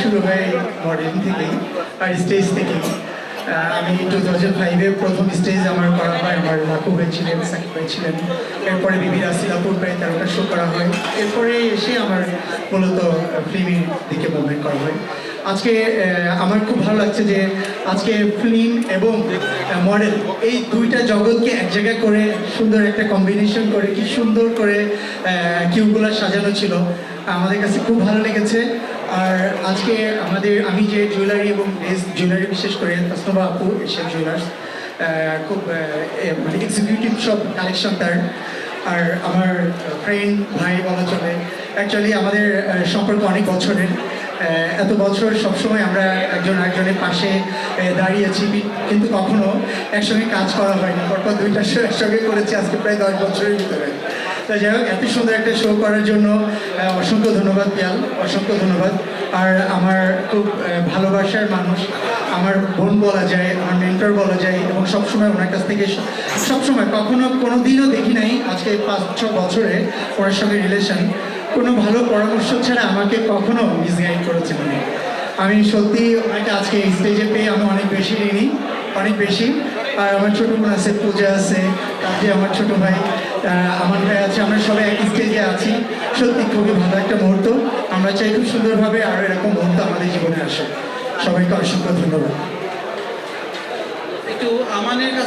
শুরু হয় মডেলিং থেকেই আর স্টেজ থেকেই। আমি টু থাউজেন্ড ফাইভে প্রথম স্টেজ আমার করা হয়, আমার লাকু হয়েছিলেন, সাকিব হয়েছিলেন। এরপরে বিবি রাসিলাপুর প্রায় তেরোটা শো করা হয়। এরপরে এসে আমার মূলত ফিল্মের দিকে মুভমেন্ট করা হয়। আজকে আমার খুব ভালো লাগছে যে আজকে ফিল্ম এবং মডেল এই দুইটা জগৎকে এক জায়গায় করে সুন্দর একটা কম্বিনেশন করে, কি সুন্দর করে কিউগুলো সাজানো ছিল। আমাদের কাছে খুব ভালো লেগেছে। আর আজকে আমাদের, আমি যে জুয়েলারি এবং জুয়েলারি বিশেষ করে তাসনোবা আপু এশিয়ান জুয়েলার্স খুব মানে এক্সিকিউটিভ সব কালেকশন তার। আর আমার ফ্রেন্ড ভাই বলা চলে। অ্যাকচুয়ালি আমাদের সম্পর্ক অনেক বছরের। এত বছর সবসময় আমরা একজন আরেকজনের পাশে দাঁড়িয়েছি কিন্তু কখনো একসঙ্গে কাজ করা হয়নি। পরপর দুইটা একসঙ্গে করেছি আজকে প্রায় দশ বছরের ভিতরে। তো যাই হোক, এত সুন্দর একটা শো করার জন্য অসংখ্য ধন্যবাদ পিয়াল, অসংখ্য ধন্যবাদ। আর আমার খুব ভালোবাসার মানুষ, আমার বোন বলা যায়, আমার মেন্টর বলা যায়, এবং সবসময় ওনার কাছ থেকে সবসময়, কখনো কোনো দিনও দেখি নাই, আজকে পাঁচ, ছ বছরে ওনার সঙ্গে রিলেশন কোনো ভালো পরামর্শ ছাড়া আমাকে কখনো মিসগাইড করেছেন উনি আমি সত্যি ওনাকে আজকে এই স্টেজে পেয়ে আমি অনেক বেশি ঋণী, অনেক বেশি। আর আমার ছোট বোন আছে, পূজা আছে কাজে আমার ছোট ভাই আমার ভাই আছে, আমরা সবাই এক স্টেজে আছি। সত্যি খুবই ভালো একটা মুহূর্ত। আমরা চাই খুব সুন্দরভাবে আরও এরকম মুহূর্ত আমাদের জীবনে আসে। সবাইকে অসংখ্য ধন্যবাদ। একটু আমানের